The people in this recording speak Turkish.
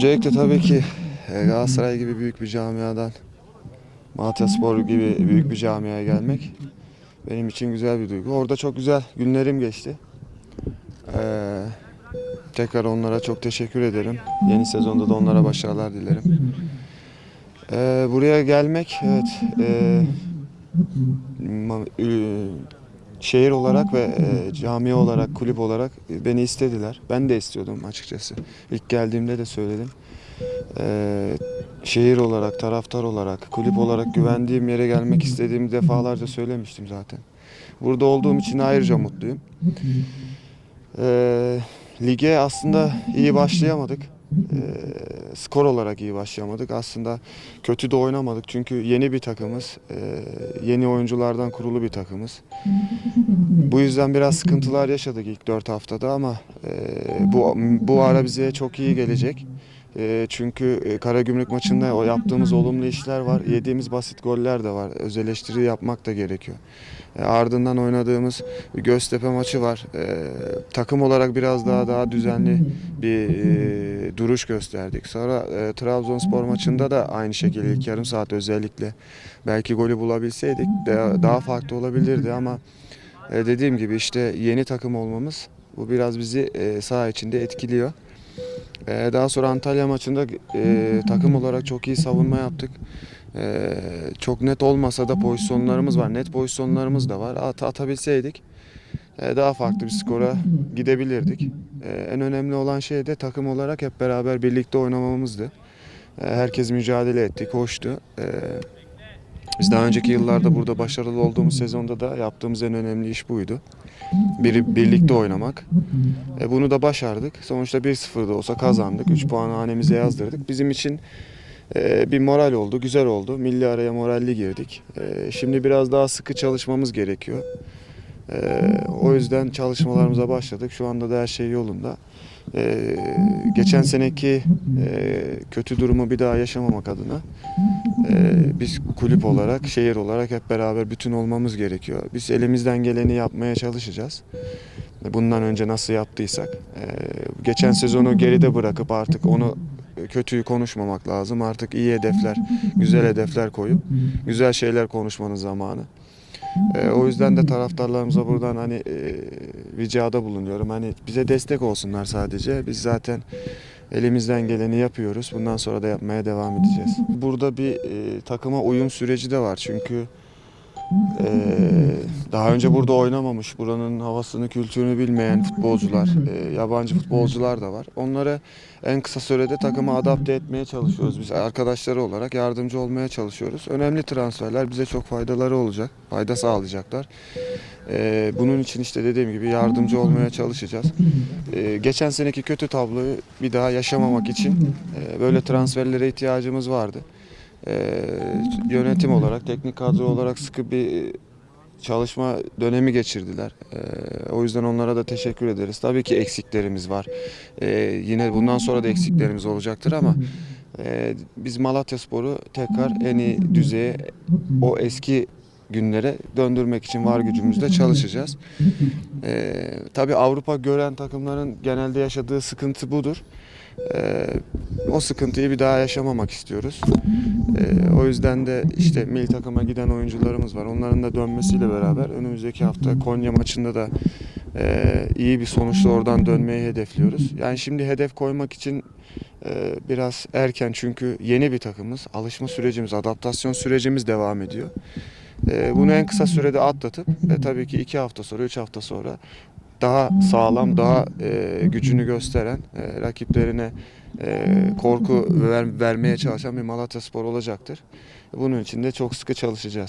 Öncelikle tabii ki e, Galatasaray gibi büyük bir camiadan Malatya Spor gibi büyük bir camiaya gelmek benim için güzel bir duygu. Orada çok güzel günlerim geçti. Ee, tekrar onlara çok teşekkür ederim. Yeni sezonda da onlara başarılar dilerim. Ee, buraya gelmek evet e, şehir olarak ve e, cami olarak, kulüp olarak beni istediler. Ben de istiyordum açıkçası. İlk geldiğimde de söyledim. Ee, şehir olarak, taraftar olarak, kulüp olarak güvendiğim yere gelmek istediğimi defalarca söylemiştim zaten. Burada olduğum için ayrıca mutluyum. Lige aslında iyi başlayamadık. Ee, skor olarak iyi başlayamadık. Aslında kötü de oynamadık çünkü yeni bir takımız. Ee, yeni oyunculardan kurulu bir takımız. Bu yüzden biraz sıkıntılar yaşadık ilk 4 haftada ama e, bu bu ara bize çok iyi gelecek. E, çünkü e, Karagümrük maçında o yaptığımız olumlu işler var. Yediğimiz basit goller de var. Öz eleştiri yapmak da gerekiyor. E, ardından oynadığımız Göztepe maçı var. E, takım olarak biraz daha daha düzenli bir e, duruş gösterdik. Sonra e, Trabzonspor maçında da aynı şekilde ilk yarım saat özellikle belki golü bulabilseydik de, daha farklı olabilirdi ama e, dediğim gibi işte yeni takım olmamız bu biraz bizi e, saha içinde etkiliyor. E, daha sonra Antalya maçında e, takım olarak çok iyi savunma yaptık. E, çok net olmasa da pozisyonlarımız var. Net pozisyonlarımız da var. At, atabilseydik e, daha farklı bir skora gidebilirdik. E, en önemli olan şey de takım olarak hep beraber birlikte oynamamızdı. E, herkes mücadele etti, koştu. E, biz daha önceki yıllarda burada başarılı olduğumuz sezonda da yaptığımız en önemli iş buydu. Bir, birlikte oynamak. E, bunu da başardık. Sonuçta 1-0 da olsa kazandık. 3 puanı hanemize yazdırdık. Bizim için e, bir moral oldu, güzel oldu. Milli araya moralli girdik. E, şimdi biraz daha sıkı çalışmamız gerekiyor. E, o yüzden çalışmalarımıza başladık. Şu anda da her şey yolunda. E, geçen seneki e, kötü durumu bir daha yaşamamak adına e, biz kulüp olarak, şehir olarak hep beraber bütün olmamız gerekiyor. Biz elimizden geleni yapmaya çalışacağız. Bundan önce nasıl yaptıysak. E, geçen sezonu geride bırakıp artık onu kötüyü konuşmamak lazım. Artık iyi hedefler, güzel hedefler koyup güzel şeyler konuşmanın zamanı. E, o yüzden de taraftarlarımıza buradan hani e, ricada bulunuyorum. Hani bize destek olsunlar sadece. Biz zaten elimizden geleni yapıyoruz. Bundan sonra da yapmaya devam edeceğiz. Burada bir e, takıma uyum süreci de var çünkü e, daha önce burada oynamamış, buranın havasını, kültürünü bilmeyen futbolcular, e, yabancı futbolcular da var. Onları en kısa sürede takıma adapte etmeye çalışıyoruz. Biz arkadaşları olarak yardımcı olmaya çalışıyoruz. Önemli transferler bize çok faydaları olacak, fayda sağlayacaklar. E, bunun için işte dediğim gibi yardımcı olmaya çalışacağız. E, geçen seneki kötü tabloyu bir daha yaşamamak için e, böyle transferlere ihtiyacımız vardı. E, yönetim olarak, teknik kadro olarak sıkı bir çalışma dönemi geçirdiler. E, o yüzden onlara da teşekkür ederiz. Tabii ki eksiklerimiz var. E, yine bundan sonra da eksiklerimiz olacaktır ama e, biz Malatya Spor'u tekrar en iyi düzeye, o eski günlere döndürmek için var gücümüzle çalışacağız. E, tabii Avrupa gören takımların genelde yaşadığı sıkıntı budur. E, o sıkıntıyı bir daha yaşamamak istiyoruz. E, o yüzden de işte milli takıma giden oyuncularımız var. Onların da dönmesiyle beraber önümüzdeki hafta Konya maçında da e, iyi bir sonuçla oradan dönmeyi hedefliyoruz. Yani şimdi hedef koymak için e, biraz erken çünkü yeni bir takımız. Alışma sürecimiz, adaptasyon sürecimiz devam ediyor. E, bunu en kısa sürede atlatıp ve tabii ki iki hafta sonra, üç hafta sonra daha sağlam, daha e, gücünü gösteren, e, rakiplerine e, korku ver- vermeye çalışan bir Malatya Spor olacaktır. Bunun için de çok sıkı çalışacağız.